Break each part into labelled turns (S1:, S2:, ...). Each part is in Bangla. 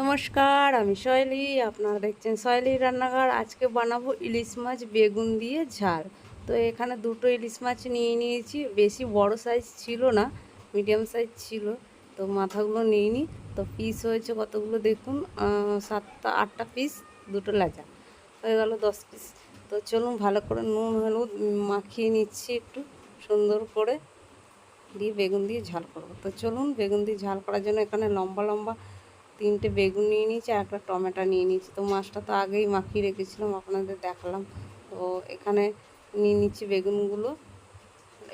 S1: নমস্কার, আমি শৈলী, আপনারা দেখছেন শৈলী রান্নাঘর। আজকে বানাবো ইলিশ মাছ বেগুন দিয়ে ঝাল। তো এখানে দুটো ইলিশ মাছ নিয়ে নিয়েছি। বেশি বড় সাইজ ছিল না মিডিয়াম সাইজ ছিল। তো মাথাগুলো নিইনি তো পিস হয়েছে কতগুলো দেখুন সাতটা, আটটা পিস দুটো লাজা। হয়ে গেল দশ পিস তো চলুন ভালো করে নুন, হলুদ মাখিয়ে নিচ্ছি একটু সুন্দর করে। দিয়ে বেগুন দিয়ে ঝাল করব। তো চলুন বেগুন দিয়ে ঝাল করার জন্য এখানে লম্বা লম্বা তিনটে বেগুন নিয়ে নিয়েছি, আর একটা টমেটো নিয়ে নিয়েছি। তো মাছটা তো আগেই মাখিয়ে রেখেছিলাম, আপনাদের দেখালাম। তো এখানে নিয়ে নিচ্ছি বেগুনগুলো।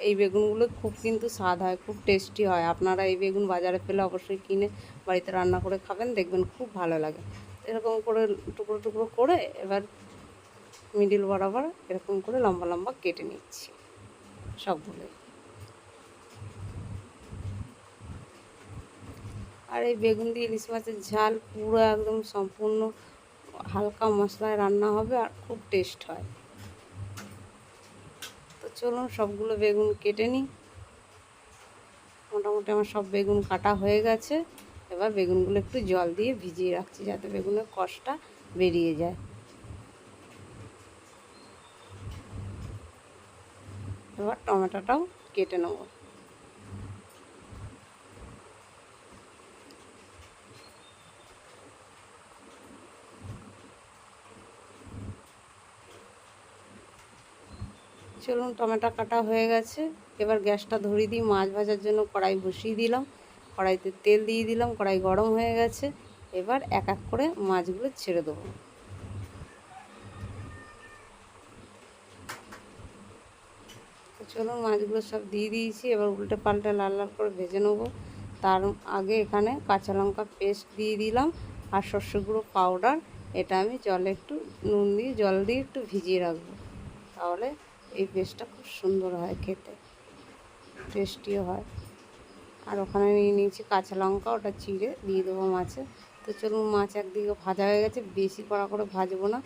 S1: এই বেগুনগুলো খুব কিন্তু স্বাদ হয়, খুব টেস্টি হয়। আপনারা এই বেগুন বাজারে পেলে অবশ্যই কিনে বাড়িতে রান্না করে খাবেন, দেখবেন খুব ভালো লাগে। এরকম করে টুকরো টুকরো করে এবার মিডিল বরাবর এরকম করে লম্বা লম্বা কেটে নিচ্ছি। সবগুলোই আর এই বেগুন দিয়ে ইলিশ মাছের ঝাল পুরো একদম সম্পূর্ণ হালকা মশলায় রান্না হবে আর খুব টেস্ট হয়। তো চলুন সবগুলো বেগুন কেটে নিই। মোটামুটি আমার সব বেগুন কাটা হয়ে গেছে। এবার বেগুনগুলো একটু জল দিয়ে ভিজিয়ে রাখছি যাতে বেগুনের কষটা বেরিয়ে যায়। এবার টমেটোটাও কেটে নেব। চলুন, টমেটো কাটা হয়ে গেছে। এবার গ্যাসটা ধরিয়ে দিই। মাছ ভাজার জন্য কড়াই বসিয়ে দিলাম। কড়াইতে তেল দিয়ে দিলাম। কড়াই গরম হয়ে গেছে। এবার এক এক করে মাছগুলো ছেড়ে দেবো। চলুন, মাছগুলো সব দিয়ে দিয়েছি। এবার উল্টে পাল্টে লাল লাল করে ভেজে নেব। তার আগে এখানে কাঁচা লঙ্কা পেস্ট দিয়ে দিলাম আর সর্ষে গুঁড়ো পাউডার। এটা আমি জলে একটু নুন দিয়ে, জল দিয়ে একটু ভিজিয়ে রাখব। তাহলে এই পেস্টটা খুব সুন্দর হয় খেতে। টেস্টিও হয়। আর ওখানে নিয়ে নিয়েছি কাঁচা লঙ্কা, ওটা চিড়ে দিয়ে দেবো মাছে। তো চলুন মাছ একদিকে ভাজা হয়ে গেছে, বেশি কড়া করে ভাজবো না।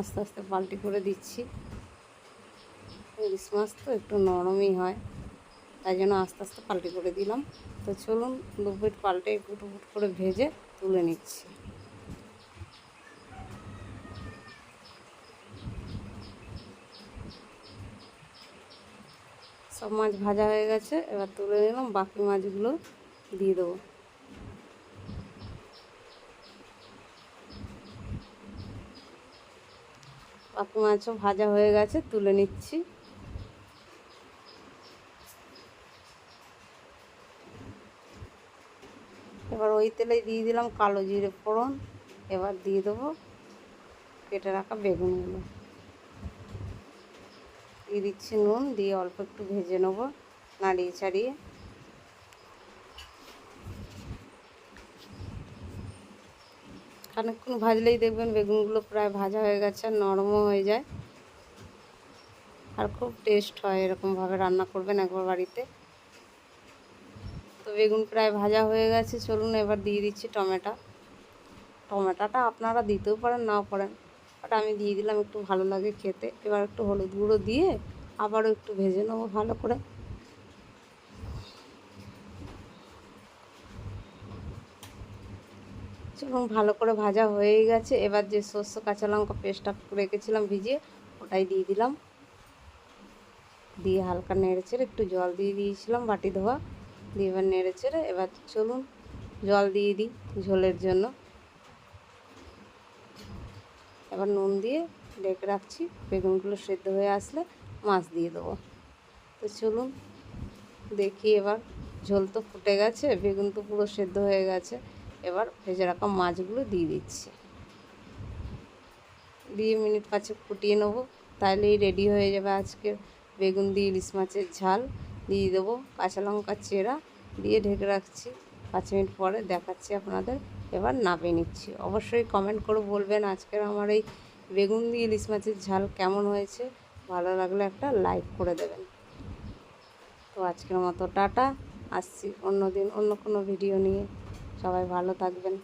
S1: আস্তে আস্তে পাল্টি করে দিচ্ছি। ইলিশ মাছ তো একটু নরমই হয়, তাই জন্য আস্তে আস্তে পাল্টি করে দিলাম। তো চলুন দু পিট পাল্টে ফুট করে ভেজে তুলে নিচ্ছি। সব মাছ ভাজা হয়ে গেছে, এবার তুলে নিলাম বাকি মাছগুলো দিয়ে দেবো। বাকি মাছও ভাজা হয়ে গেছে, তুলে নিচ্ছি। এবার ওই তেলে দিয়ে দিলাম কালো জিরে ফোড়ন, এবার দিয়ে দেবো কেটে রাখা বেগুনগুলো। দিয়ে দিচ্ছি নুন, দিয়ে অল্প একটু ভেজে নেব নাড়িয়ে ছাড়িয়ে খানিকক্ষণ ভাজলেই দেখবেন বেগুনগুলো প্রায় ভাজা হয়ে গেছে, আর নরমও হয়ে যায়। আর খুব টেস্ট হয় এরকমভাবে রান্না করবেন একবার বাড়িতে। তো বেগুন প্রায় ভাজা হয়ে গেছে, চলুন এবার দিয়ে দিচ্ছি টমেটো। টমেটোটা আপনারা দিতেও পারেন, নাও পারেন। বাট আমি দিয়ে দিলাম একটু ভালো লাগে খেতে। এবার একটু হলুদ গুঁড়ো দিয়ে আবারও একটু ভেজে নেব ভালো করে। চলুন, ভালো করে ভাজা হয়েই গেছে। এবার যে শস্য কাঁচা লঙ্কা পেস্টটা রেখেছিলাম ভিজিয়ে, ওটাই দিয়ে দিলাম। দিয়ে হালকা নেড়ে ছেড়ে একটু জল দিয়ে দিয়েছিলাম বাটি ধোয়া। দিয়ে এবার নেড়ে ছেড়ে এবার চলুন জল দিয়ে দিই ঝোলের জন্য। এবার নুন দিয়ে ডেকে রাখছি। বেগুনগুলো সেদ্ধ হয়ে আসলে মাছ দিয়ে দেবো। তো চলুন দেখি এবার ঝোল তো ফুটে গেছে, বেগুন তো পুরো সেদ্ধ হয়ে গেছে। এবার ভেজে রাখা মাছগুলো দিয়ে দিচ্ছি। দিয়ে মিনিট পাঁচে ফুটিয়ে নেব তাহলেই রেডি হয়ে যাবে আজকের বেগুন দিয়ে ইলিশ মাছের ঝাল। দিয়ে দেবো কাঁচা লঙ্কা চেরা, দিয়ে ঢেকে রাখছি। পাঁচ মিনিট পরে দেখাচ্ছি আপনাদের এবার নাপে নিচ্ছি। অবশ্যই কমেন্ট করে বলবেন আজকের আমার এই বেগুন দিয়ে ইলিশ মাছের ঝাল কেমন হয়েছে। ভালো লাগলে একটা লাইক করে দেবেন। তো আজকের মতো টাটা। আসছি অন্য দিন অন্য কোনো ভিডিও নিয়ে। সবাই ভালো থাকবেন।